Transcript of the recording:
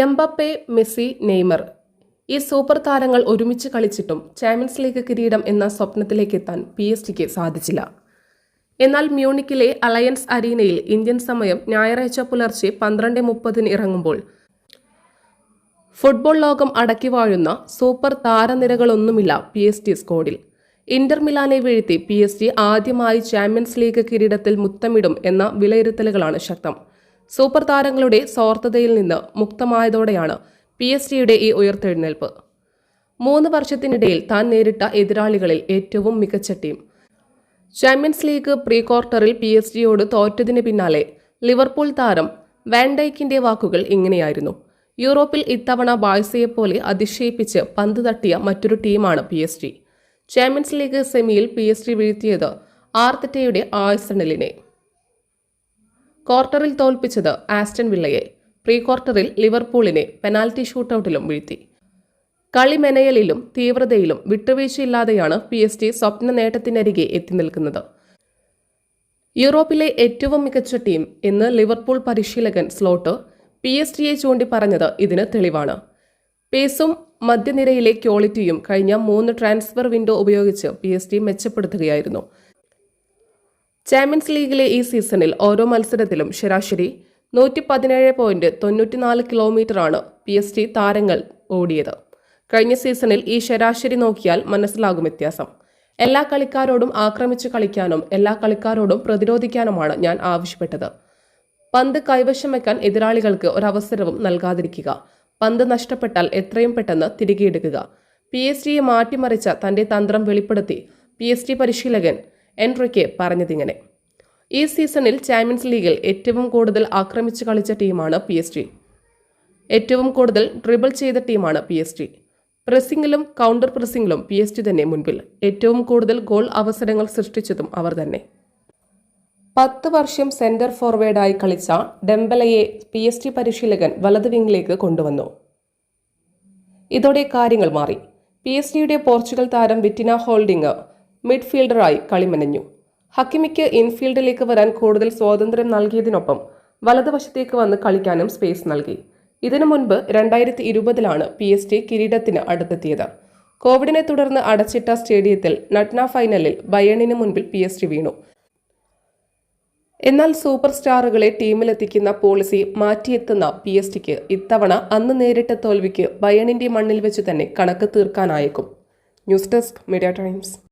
Mbappe Messi Neymar. ഈ super താരങ്ങൾ ഒരുമിച്ച് കളിച്ചിട്ടും ചാമ്പ്യൻസ് ലീഗ് കിരീടം എന്ന സ്വപ്നത്തിലേക്ക് എത്താൻ പി എസ് ടിക്ക് സാധിച്ചില്ല. എന്നാൽ മ്യൂണിക്കിലെ അലയൻസ് അരീനയിൽ ഇന്ത്യൻ സമയം ഞായറാഴ്ച പുലർച്ചെ പന്ത്രണ്ട് മുപ്പതിന് ഇറങ്ങുമ്പോൾ ഫുട്ബോൾ ലോകം അടക്കി വാഴുന്ന സൂപ്പർ താരനിരകളൊന്നുമില്ല പി എസ് ടി സ്കോഡിൽ. ഇന്റർ മിലാനെ വീഴ്ത്തി പി എസ് ടി ആദ്യമായി ചാമ്പ്യൻസ് ലീഗ് കിരീടത്തിൽ മുത്തമിടും എന്ന വിലയിരുത്തലുകളാണ് ശക്തം. സൂപ്പർ താരങ്ങളുടെ സ്വാർത്ഥതയിൽ നിന്ന് മുക്തമായതോടെയാണ് പി എസ് ജിയുടെ ഈ ഉയർത്തെഴുന്നേൽപ്പ്. മൂന്ന് വർഷത്തിനിടയിൽ താൻ നേരിട്ട എതിരാളികളിൽ ഏറ്റവും മികച്ച ടീം. ചാമ്പ്യൻസ് ലീഗ് പ്രീ ക്വാർട്ടറിൽ പി എസ് ജിയോട് തോറ്റതിന് പിന്നാലെ ലിവർപൂൾ താരം വാൻഡൈക്കിന്റെ വാക്കുകൾ ഇങ്ങനെയായിരുന്നു. യൂറോപ്പിൽ ഇത്തവണ ബാഴ്സയെപ്പോലെ അതിശയിപ്പിച്ച് പന്ത് തട്ടിയ മറ്റൊരു ടീമാണ് P S G champions league സെമിയിൽ പി എസ് ജി വീഴ്ത്തിയത് ആർത്തറ്റയുടെ ആഴ്സണലിനെ. ക്വാർട്ടറിൽ തോൽപ്പിച്ചത് ആസ്റ്റൺ വില്ലയെ. പ്രീ ക്വാർട്ടറിൽ ലിവർപൂളിനെ പെനാൽറ്റി ഷൂട്ടൌട്ടിലും വീഴ്ത്തി. കളിമെനയലിലും തീവ്രതയിലും വിട്ടുവീഴ്ചയില്ലാതെയാണ് പി എസ് ടി സ്വപ്ന നേട്ടത്തിനരികെ എത്തി നിൽക്കുന്നത്. യൂറോപ്പിലെ ഏറ്റവും മികച്ച ടീം എന്ന് ലിവർപൂൾ പരിശീലകൻ സ്ലോട്ട് പി എസ് ടിയെ ചൂണ്ടി പറഞ്ഞത് ഇതിന് തെളിവാണ്. പേസും മധ്യനിരയിലെ ക്വാളിറ്റിയും കഴിഞ്ഞ മൂന്ന് ട്രാൻസ്ഫർ വിൻഡോ ഉപയോഗിച്ച് പി എസ് ടി മെച്ചപ്പെടുത്തുകയായിരുന്നു. ചാമ്പ്യൻസ് ലീഗിലെ ഈ സീസണിൽ ഓരോ മത്സരത്തിലും ശരാശരി നൂറ്റി പതിനേഴ് പോയിന്റ് തൊണ്ണൂറ്റിനാല് കിലോമീറ്ററാണ് പി എസ് ടി താരങ്ങൾ ഓടിയത്. കഴിഞ്ഞ സീസണിൽ ഈ ശരാശരി നോക്കിയാൽ മനസ്സിലാകും വ്യത്യാസം. എല്ലാ കളിക്കാരോടും ആക്രമിച്ചു കളിക്കാനും എല്ലാ കളിക്കാരോടും പ്രതിരോധിക്കാനുമാണ് ഞാൻ ആവശ്യപ്പെട്ടത്. പന്ത് കൈവശം വെക്കാൻ എതിരാളികൾക്ക് ഒരവസരവും നൽകാതിരിക്കുക. പന്ത് നഷ്ടപ്പെട്ടാൽ എത്രയും പെട്ടെന്ന് തിരികെ എടുക്കുക. പി എസ് ടിയെ മാറ്റിമറിച്ച തന്റെ തന്ത്രം വെളിപ്പെടുത്തി. പി എസ് ടി പരിശീലകൻ എൻട്രിക്കെ പറഞ്ഞതിങ്ങനെ. ഈ സീസണിൽ ചാമ്പ്യൻസ് ലീഗിൽ ഏറ്റവും കൂടുതൽ ആക്രമിച്ചു കളിച്ച ടീമാണ് പി എസ് ടി ഏറ്റവും കൂടുതൽ ട്രിബിൾ ചെയ്ത ടീമാണ് പി എസ് ടി പ്രസിംഗിലും കൗണ്ടർ പ്രസിംഗിലും പി എസ് ടി തന്നെ മുൻപിൽ. ഏറ്റവും കൂടുതൽ ഗോൾ അവസരങ്ങൾ സൃഷ്ടിച്ചതും അവർ തന്നെ. പത്ത് വർഷം സെന്റർ ഫോർവേഡായി കളിച്ച ഡെംബലയെ പി എസ് ടി പരിശീലകൻ വലത് വിങ്ങിലേക്ക് കൊണ്ടുവന്നു. ഇതോടെ കാര്യങ്ങൾ മാറി. പി എസ് ടിയുടെ പോർച്ചുഗൽ താരം വിറ്റിന ഹോൾഡിംഗ് മിഡ്ഫീൽഡറായി കളിമനഞ്ഞു. ഹക്കിമിക്ക് ഇൻഫീൽഡിലേക്ക് വരാൻ കൂടുതൽ സ്വാതന്ത്ര്യം നൽകിയതിനൊപ്പം വലതുവശത്തേക്ക് വന്ന് കളിക്കാനും സ്പേസ് നൽകി. ഇതിനു മുൻപ് രണ്ടായിരത്തി ഇരുപതിലാണ് പി എസ് ടി കിരീടത്തിന് അടുത്തെത്തിയത്. കോവിഡിനെ തുടർന്ന് അടച്ചിട്ട സ്റ്റേഡിയത്തിൽ നട്ന ഫൈനലിൽ ബയണിന് മുൻപിൽ പി എസ് ടി വീണു. എന്നാൽ സൂപ്പർ സ്റ്റാറുകളെ ടീമിലെത്തിക്കുന്ന പോളിസി മാറ്റിയെത്തുന്ന പി എസ് ടിക്ക് ഇത്തവണ അന്ന് നേരിട്ട തോൽവിക്ക് ബയണിന്റെ മണ്ണിൽ വെച്ച് തന്നെ കണക്ക് തീർക്കാനായേക്കും. News desk media times.